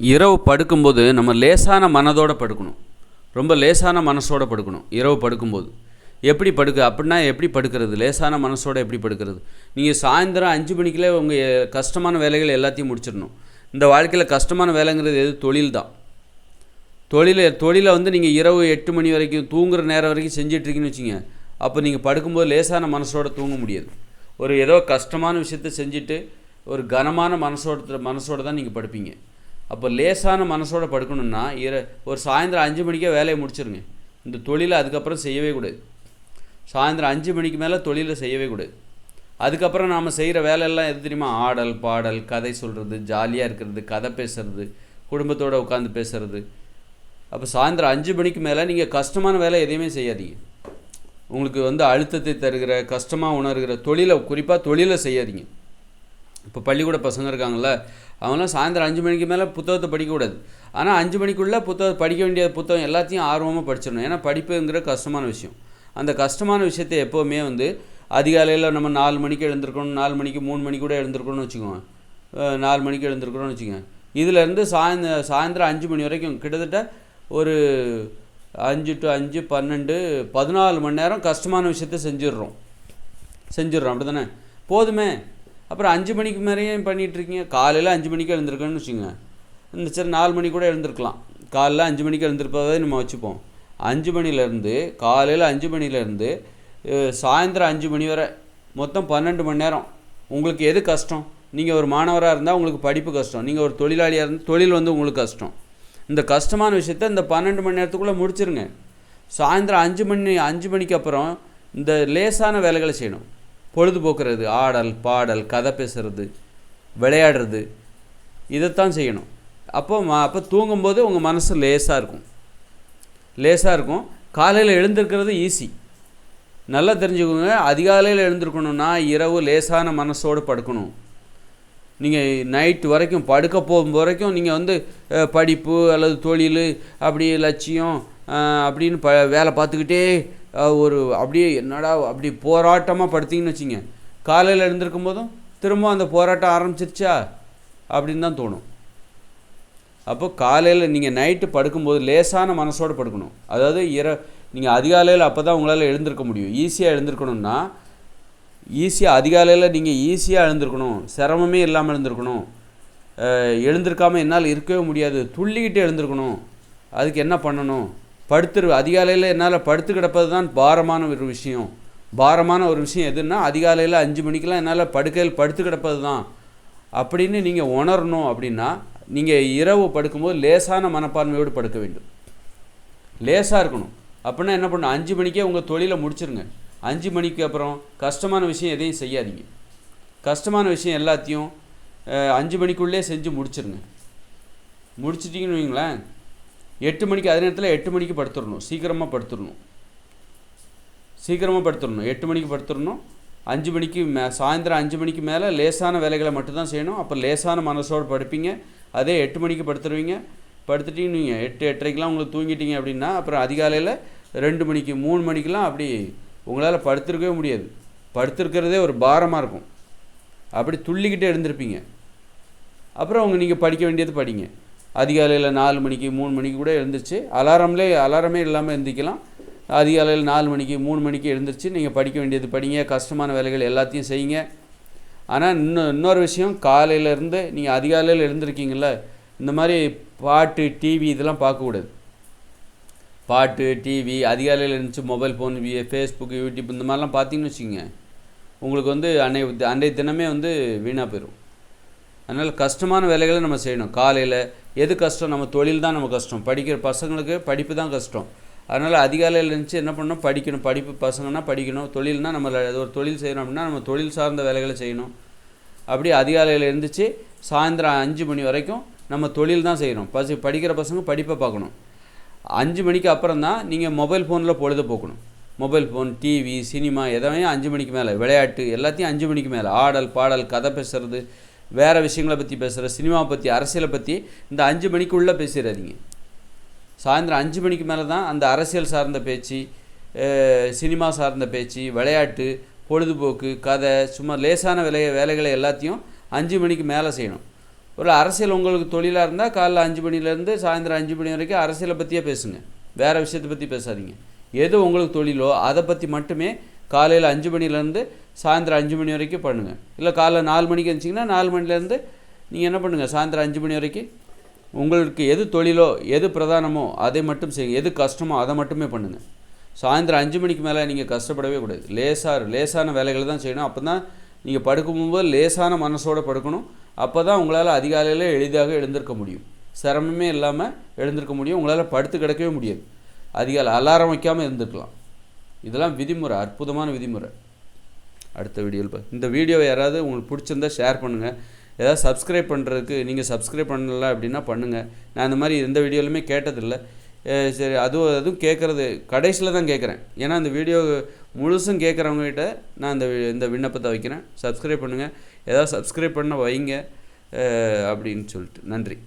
இரவு படுக்கும்போது நம்ம லேசான மனதோடு படுக்கணும். ரொம்ப லேசான மனசோட படுக்கணும் இரவு படுக்கும்போது. எப்படி படுக்க அப்படின்னா எப்படி படுக்கிறது? லேசான மனசோட எப்படி படுக்கிறது? நீங்கள் சாயந்தரம் அஞ்சு மணிக்குள்ளே உங்கள் கஷ்டமான வேலைகள் எல்லாத்தையும் முடிச்சிடணும். இந்த வாழ்க்கையில் கஷ்டமான வேலைங்கிறது எது? தொழில் தான். தொழிலை தொழிலை வந்து நீங்கள் இரவு எட்டு மணி வரைக்கும் தூங்குற நேரம் வரைக்கும் செஞ்சிட்ருக்கீங்கன்னு வச்சுங்க. அப்போ நீங்கள் படுக்கும்போது லேசான மனசோடு தூங்க முடியாது. ஒரு ஏதோ கஷ்டமான விஷயத்த செஞ்சுட்டு ஒரு கனமான மனசோட மனசோட தான் நீங்கள் படுப்பீங்க. அப்போ லேசான மனசோட படுக்கணுன்னா இர ஒரு சாயந்தரம் அஞ்சு மணிக்கே வேலையை முடிச்சிருங்க. இந்த தொழிலை அதுக்கப்புறம் செய்யவே கூடாது. சாயந்தரம் அஞ்சு மணிக்கு மேலே தொழிலை செய்யவே கூடாது. அதுக்கப்புறம் நாம் செய்கிற வேலையெல்லாம் எது தெரியுமா? ஆடல் பாடல் கதை சொல்கிறது ஜாலியாக இருக்கிறது கதை பேசுறது குடும்பத்தோடு உட்காந்து பேசுறது. அப்போ சாயந்தரம் அஞ்சு மணிக்கு மேலே நீங்கள் கஷ்டமான வேலை எதையுமே செய்யாதீங்க. உங்களுக்கு வந்து அழுத்தத்தை தருகிற கஷ்டமாக உணர்கிற தொழிலை குறிப்பாக தொழிலை செய்யாதீங்க. இப்போ பள்ளிக்கூட பசங்க இருக்காங்கள அவங்களாம் சாயந்தரம் அஞ்சு மணிக்கு மேலே புத்தகத்தை படிக்கக்கூடாது. ஆனால் அஞ்சு மணிக்குள்ளே புத்தகம் படிக்க வேண்டிய புத்தகம் எல்லாத்தையும் ஆர்வமாக படிச்சிடணும். ஏன்னா படிப்புங்கிற கஷ்டமான விஷயம். அந்த கஷ்டமான விஷயத்தை எப்போவுமே வந்து அதிகாலையில் நம்ம நாலு மணிக்கு எழுந்திருக்கணும் நாலு மணிக்கு மூணு மணி கூட எழுந்திருக்கணும்னு வச்சுக்கோங்க. நாலு மணிக்கு எழுந்திருக்கணும்னு வச்சுக்கோங்க. இதுலேருந்து சாயந்த சாயந்தரம் அஞ்சு மணி வரைக்கும் கிட்டத்தட்ட ஒரு அஞ்சு டு அஞ்சு பன்னெண்டு பதினாலு மணி நேரம் கஷ்டமான விஷயத்த செஞ்சிடுறோம். செஞ்சிடுறோம். அப்படி தானே போதுமே. அப்புறம் அஞ்சு மணிக்கு மேலேயும் பண்ணிகிட்ருக்கீங்க காலையில் அஞ்சு மணிக்கு எழுந்திருக்கணும்னு வச்சுங்க இந்த சரி நாலு மணி கூட எழுந்திருக்கலாம். காலைல அஞ்சு மணிக்கு எழுந்திருப்பதை நம்ம வச்சுப்போம். அஞ்சு மணிலேருந்து காலையில் அஞ்சு மணிலேருந்து சாயந்தரம் அஞ்சு மணி வரை மொத்தம் பன்னெண்டு மணி நேரம். உங்களுக்கு எது கஷ்டம்? நீங்கள் ஒரு மாணவராக இருந்தால் உங்களுக்கு படிப்பு கஷ்டம். நீங்கள் ஒரு தொழிலாளியாக இருந்தால் தொழில் வந்து உங்களுக்கு கஷ்டம். இந்த கஷ்டமான விஷயத்த இந்த பன்னெண்டு மணி நேரத்துக்குள்ளே முடிச்சிருங்க. சாயந்தரம் அஞ்சு மணி அஞ்சு மணிக்கு அப்புறம் இந்த லேசான வேலைகளை செய்யணும். பொழுதுபோக்குறது ஆடல் பாடல் கதை பேசுறது விளையாடுறது இதைத்தான் செய்யணும். அப்போ அப்போ தூங்கும்போது உங்கள் மனசு லேசாக இருக்கும். லேசாக இருக்கும். காலையில் எழுந்திருக்கிறது ஈஸி நல்லா தெரிஞ்சுக்கோங்க அதிகாலையில் எழுந்திருக்கணும்னா இரவு லேசான மனசோடு படுக்கணும். நீங்கள் நைட் வரைக்கும் படுக்க போகும் வரைக்கும் நீங்கள் வந்து படிப்பு அல்லது தொழில் அப்படி லட்சியம் அப்படின்னு ப வேலை பார்த்துக்கிட்டே ஒரு அப்படியே என்னடா அப்படி போராட்டமாக படுத்திங்கன்னு வச்சிங்க. காலையில் எழுந்திருக்கும் போதும் திரும்ப அந்த போராட்டம் ஆரம்பிச்சிருச்சா? அப்படின்னு தான் தோணும். அப்போ காலையில் நீங்கள் நைட்டு படுக்கும்போது லேசான மனசோடு படுக்கணும். அதாவது இர நீங்கள் அதிகாலையில் அப்போ தான் உங்களால் எழுந்திருக்க முடியும். ஈஸியாக எழுந்திருக்கணும்னா ஈஸியாக அதிகாலையில் நீங்கள் ஈஸியாக எழுந்திருக்கணும். சிரமமே இல்லாமல் எழுந்திருக்கணும். எழுந்திருக்காமல் என்னால் இருக்கவே முடியாது. துள்ளிக்கிட்டு எழுந்திருக்கணும். அதுக்கு என்ன பண்ணணும்? படுத்துரு அதிகாலையில் என்னால் படுத்து கிடப்பது தான் பாரமான ஒரு விஷயம். பாரமான ஒரு விஷயம் எதுன்னா அதிகாலையில் அஞ்சு மணிக்கெலாம் என்னால் படுக்கையில் படுத்து கிடப்பது தான் அப்படின்னு நீங்கள் உணரணும் அப்படின்னா நீங்கள் இரவு படுக்கும்போது லேசான மனப்பான்மையோடு படுக்க வேண்டும். லேசாக இருக்கணும். அப்படின்னா என்ன பண்ணணும்? அஞ்சு மணிக்கே உங்கள் தொழிலை முடிச்சிருங்க. அஞ்சு மணிக்கு அப்புறம் கஷ்டமான விஷயம் எதையும் செய்யாதீங்க. கஷ்டமான விஷயம் எல்லாத்தையும் அஞ்சு மணிக்குள்ளே செஞ்சு முடிச்சிருங்க. முடிச்சிட்டிங்கன்னு வைங்களேன் எட்டு மணிக்கு அதே நேரத்தில் எட்டு மணிக்கு படுத்துடணும். சீக்கிரமாக படுத்துடணும். சீக்கிரமாக படுத்துடணும். எட்டு மணிக்கு படுத்துடணும். அஞ்சு மணிக்கு மே சாயந்தரம் அஞ்சு மணிக்கு மேலே லேசான வேலைகளை மட்டும்தான் செய்யணும். அப்போ லேசான மனசோடு படுப்பீங்க. அதே எட்டு மணிக்கு படுத்துருவீங்க. படுத்துட்டீங்க நீங்கள் எட்டு எட்டரைக்கெலாம் உங்களுக்கு தூங்கிட்டீங்க அப்படின்னா அப்புறம் அதிகாலையில் ரெண்டு மணிக்கு மூணு மணிக்கெலாம் அப்படி உங்களால் படுத்திருக்கவே முடியாது. படுத்திருக்கிறதே ஒரு பாரமாக இருக்கும். அப்படி துள்ளிக்கிட்டே எழுந்திருப்பீங்க அப்புறம் அவங்க நீங்கள் படிக்க வேண்டியது படிங்க. அதிகாலையில் நாலு மணிக்கு மூணு மணிக்கு கூட எழுந்திரிச்சு. அலாரம்லே அலாரமே இல்லாமல் எழுந்திக்கலாம் அதிகாலையில் நாலு மணிக்கு மூணு மணிக்கு எழுந்திரிச்சு. நீங்கள் படிக்க வேண்டியது படிங்க. கஷ்டமான வேலைகள் எல்லாத்தையும் செய்யுங்க. ஆனால் இன்னும் இன்னொரு விஷயம் காலையிலேருந்து நீங்கள் அதிகாலையில் எழுந்திருக்கீங்கள இந்த மாதிரி பாட்டு டிவி இதெல்லாம் பார்க்கக்கூடாது. பாட்டு டிவி அதிகாலையில் இருந்துச்சு மொபைல் ஃபோன் ஃபேஸ்புக் யூடியூப் இந்த மாதிரிலாம் பார்த்தீங்கன்னு வச்சுக்கோங்க. உங்களுக்கு வந்து அன்னை அன்றைய தினமே வந்து வீணாக போயிடும் அதனால் கஷ்டமான வேலைகளை நம்ம செய்யணும். காலையில் எது கஷ்டம்? நம்ம தொழில் தான் நம்ம கஷ்டம். படிக்கிற பசங்களுக்கு படிப்பு தான் கஷ்டம். அதனால் அதிகாலையில் இருந்துச்சு என்ன பண்ணணும்? படிக்கணும். படிப்பு பசங்கன்னா படிக்கணும். தொழில்னா நம்ம ஒரு தொழில் செய்யணும் அப்படின்னா நம்ம தொழில் சார்ந்த வேலைகளை செய்யணும். அப்படி அதிகாலையில் இருந்துச்சு சாயந்தரம் அஞ்சு மணி வரைக்கும் நம்ம தொழில் தான் செய்யணும் பசி படிக்கிற பசங்க படிப்பை பார்க்கணும். அஞ்சு மணிக்கு அப்புறம் தான் நீங்கள் மொபைல் ஃபோனில் பொழுது போக்கணும். மொபைல் ஃபோன் டிவி சினிமா எதாவது அஞ்சு மணிக்கு மேலே. விளையாட்டு எல்லாத்தையும் அஞ்சு மணிக்கு மேலே. ஆடல் பாடல் கதை பேசுறது வேறு விஷயங்களை பற்றி பேசுகிற சினிமாவை பற்றி அரசியலை பற்றி இந்த அஞ்சு மணிக்குள்ளே பேசிடாதீங்க சாயந்தரம் அஞ்சு மணிக்கு மேலே தான் அந்த அரசியல் சார்ந்த பேச்சு சினிமா சார்ந்த பேச்சு விளையாட்டு பொழுதுபோக்கு கதை சும்மா லேசான வேலை வேலைகளை எல்லாத்தையும் அஞ்சு மணிக்கு மேலே செய்யணும். ஒரு அரசியல் உங்களுக்கு தொழிலாக இருந்தால் காலைல அஞ்சு மணிலேருந்து சாயந்தரம் அஞ்சு மணி வரைக்கும் அரசியலை பற்றியே பேசுங்க. வேறு விஷயத்தை பற்றி பேசாதீங்க. எது உங்களுக்கு தொழிலோ அதை பற்றி மட்டுமே காலையில் அஞ்சு மணிலேருந்து சாயந்தரம் அஞ்சு மணி வரைக்கும் பண்ணுங்கள் இல்லை காலைல நாலு மணிக்கு இருந்துச்சிங்கன்னா நாலு மணிலேருந்து நீங்கள் என்ன பண்ணுங்கள் சாயந்தரம் அஞ்சு மணி வரைக்கும். உங்களுக்கு எது தொழிலோ எது பிரதானமோ அதை மட்டும் செய்யுங்க. எது கஷ்டமோ அதை மட்டுமே பண்ணுங்கள் சாயந்தரம் அஞ்சு மணிக்கு மேலே நீங்கள் கஷ்டப்படவே கூடாது. லேசாக லேசான வேலைகளை தான் செய்யணும். அப்போ தான் நீங்கள் படுக்கும்போது லேசான மனசோடு படுக்கணும். அப்போ தான் உங்களால் அதிகாலையில் எளிதாக எழுந்திருக்க முடியும். சிரமமே இல்லாமல் எழுந்திருக்க முடியும். உங்களால் படுத்து கிடக்கவே முடியாது. அதிகாலை அலாரம் வைக்காமல் இருந்துக்கலாம் இதெல்லாம் விதிமுறை அற்புதமான விதிமுறை. அடுத்த வீடியோவில் இந்த வீடியோ யாராவது உங்களுக்கு பிடிச்சிருந்தா ஷேர் பண்ணுங்கள் ஏதாவது சப்ஸ்கிரைப் பண்ணுறதுக்கு நீங்கள் சப்ஸ்கிரைப் பண்ணல அப்படின்னா பண்ணுங்கள் நான் இந்த மாதிரி எந்த வீடியோலையுமே கேட்டதில்லை. சரி அதுவும் அதுவும் கேட்குறது கடைசியில் தான் கேட்குறேன். ஏன்னா அந்த வீடியோ முழுசும் கேட்குறவங்ககிட்ட நான் இந்த வி- இந்த விண்ணப்பத்தை வைக்கிறேன். சப்ஸ்கிரைப் பண்ணுங்கள் ஏதாவது சப்ஸ்கிரைப் பண்ண வைங்க. அப்படின்னு சொல்லிட்டு. நன்றி.